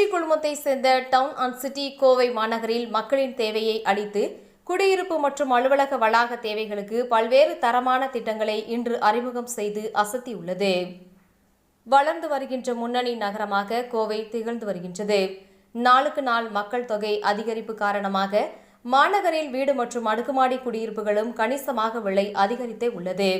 KG குழுமத்தை சேர்ந்த down and city Kovai மாநகரில் மக்களின் தேவையை அளித்து குடியிருப்பு மற்றும் அலுவலக வளாக தேவைகளுக்கு பல்வேறு தரமான திட்டங்களை இன்று அறிமுகம் செய்து அசத்தியுள்ளது. வளர்ந்து வருகின்ற முன்னணி நகரமாக கோவை திகழ்ந்து வருகின்றது. நாளுக்கு நாள் மக்கள் தொகை அதிகரிப்பு காரணமாக மாநகரில் வீடு மற்றும் அடுக்குமாடி குடியிருப்புகளும் கணிசமாக விலை அதிகரித்தே உள்ளது.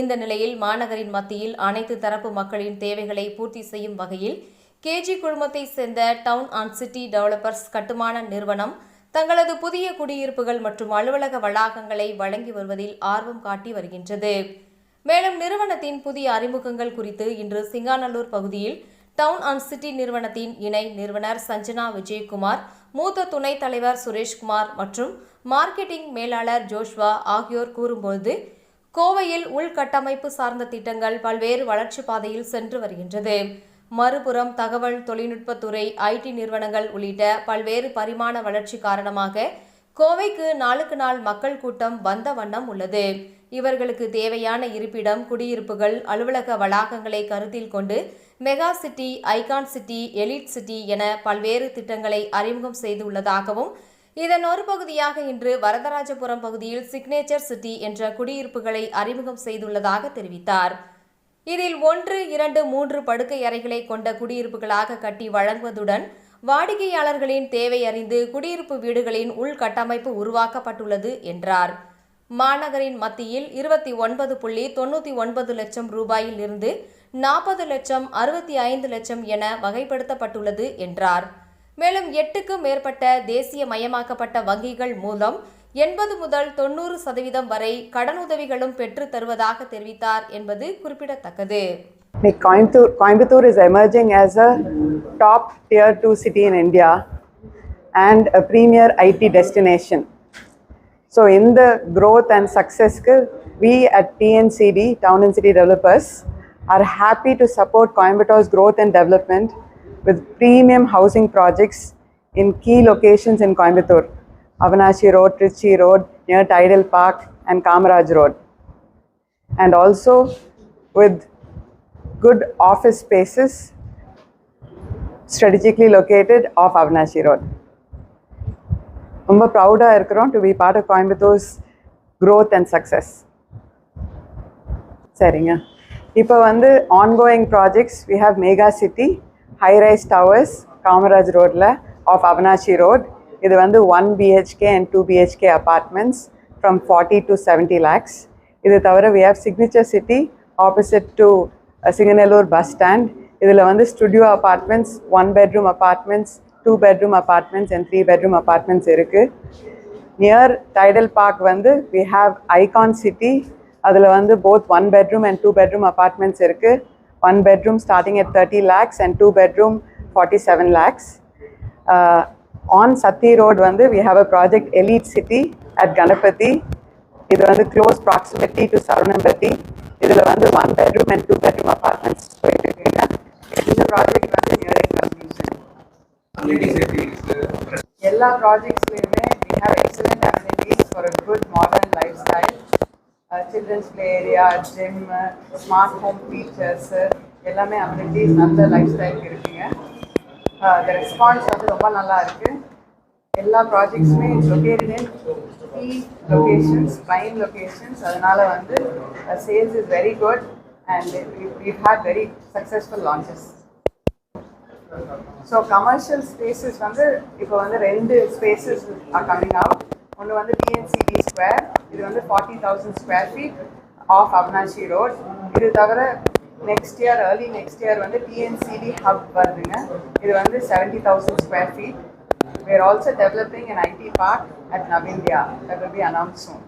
இந்த நிலையில் மாநகரின் மத்தியில் அனைத்து தரப்பு மக்களின் தேவைகளை பூர்த்தி செய்யும் வகையில் கேஜி குழுமத்தை சேர்ந்த டவுன் அண்ட் சிட்டி டெவலப்பர்ஸ் கட்டுமான நிறுவனம் தங்களது புதிய குடியிருப்புகள் மற்றும் அலுவலக வளாகங்களை வழங்கி வருவதில் ஆர்வம் காட்டி வருகின்றது. மேலும் நிறுவனத்தின் புதிய அறிமுகங்கள் குறித்து இன்று சிங்காநல்லூர் பகுதியில் டவுன் அண்ட் சிட்டி நிறுவனத்தின் இணை நிறுவனர் சஞ்சனா விஜயகுமார் மூத்த துணைத் தலைவர் சுரேஷ்குமார் மற்றும் மார்க்கெட்டிங் மேலாளர் ஜோஷ்வா ஆகியோர் கூறும்போது கோவையில் உள்கட்டமைப்பு சார்ந்த திட்டங்கள் பல்வேறு வளர்ச்சி பாதையில் சென்று வருகின்றது. மறுபுறம் தகவல் தொழில்நுட்பத்துறை ஐடி நிறுவனங்கள் உள்ளிட்ட பல்வேறு பரிமாண வளர்ச்சி காரணமாக கோவைக்கு நாளுக்கு நாள் மக்கள் கூட்டம் வந்த வண்ணம் உள்ளது. இவர்களுக்கு தேவையான இருப்பிடம் குடியிருப்புகள் அலுவலக வளாகங்களை கருத்தில் கொண்டு mega city icon city elite city என பல்வேறு திட்டங்களை அறிமுகம் செய்துள்ளதாகவும் இதன் ஒரு பகுதியாக இன்று வரதராஜபுரம் பகுதியில் சிக்னேச்சர் சிட்டி என்ற குடியிருப்புகளை அறிமுகம் செய்துள்ளதாக தெரிவித்தார். இதில் ஒன்று இரண்டு மூன்று படுக்கை அறைகளை கொண்ட குடியிருப்புகளாக கட்டி வழங்குவதுடன் வாடிக்கையாளர்களின் தேவை அறிந்து குடியிருப்பு வீடுகளின் உள்கட்டமைப்பு உருவாக்கப்பட்டுள்ளது என்றார். மாநகரின் மத்தியில் இருபத்தி ஒன்பது புள்ளி தொண்ணூற்றி ஒன்பது லட்சம் ரூபாயில் இருந்து நாற்பது லட்சம் அறுபத்தி ஐந்து லட்சம் என வகைப்படுத்தப்பட்டுள்ளது என்றார். மேலும் எட்டுக்கும் மேற்பட்ட தேசிய மயமாக்கப்பட்ட வங்கிகள் மூலம் எண்பது முதல் தொண்ணூறு சதவீதம் வரை கடனுதவிகளும் பெற்று தருவதாக தெரிவித்தார் என்பது குறிப்பிடத்தக்கது Like Coimbatore, Coimbatore is emerging as a top tier 2 city in India and a premier IT destination. So, in the growth and success, we at TNCD, Town and City Developers, are happy to support Coimbatore's growth and development with premium housing projects in key locations in Coimbatore Avanashi Road, Trichy Road, near Tidal Park, and Kamaraj Road. And also with good office spaces strategically located off Avanashi Road. ரொம்ப ப்ரௌடாக இருக்கிறோம் to be part of Coimbatore's growth and success சரிங்க இப்போ வந்து ongoing projects we have mega city high rise towers Kamaraj ரோட்டில் of Avanashi road இது வந்து one BHK and two BHK apartments from forty to seventy lakhs இது தவிர we have signature city opposite to Singanallur bus stand இதில் வந்து studio apartments one bedroom apartments two bedroom apartments and three bedroom apartments இருக்குது near Tidel park வந்து we have icon city அதில் வந்து both one bedroom and two bedroom apartments இருக்குது one bedroom starting at thirty lakhs and two bedroom forty seven lakhs on Sathy road வந்து we have a project elite city at Ganapathy இது வந்து close proximity to Saravanampatti இதில் வந்து one bedroom and two bedroom apartments போயிட்டு இருக்குங்க இந்த project வந்து completion எல்லா ப்ராஜெக்ட்ஸ்லையுமே we have excellent amenities for a good modern life style children's play area gym smart home features எல்லாமே அம்யூனிட்டிஸ் நல்ல லைஃப் ஸ்டைலுக்கு இருக்குங்க. ரெஸ்பான்ஸ் வந்து ரொம்ப நல்லா இருக்கு. எல்லா ப்ராஜெக்ட்ஸுமே located in key locations prime locations அதனால வந்து sales is very good and you had very successful launches so commercial spaces வந்து இப்போ வந்து ரெண்டு ஸ்பேசஸ் ஆர் கம்மிங் அவுட் ஒன்று வந்து பிஎன்சிபி ஸ்கொயர் இது வந்து forty thousand square feet off Avanashi road இது தவிர next year early next year வந்து டிஎன்சிடி ஹப் வருதுங்க இது வந்து seventy thousand square feet where also developing an IT park at Navindia that will announce soon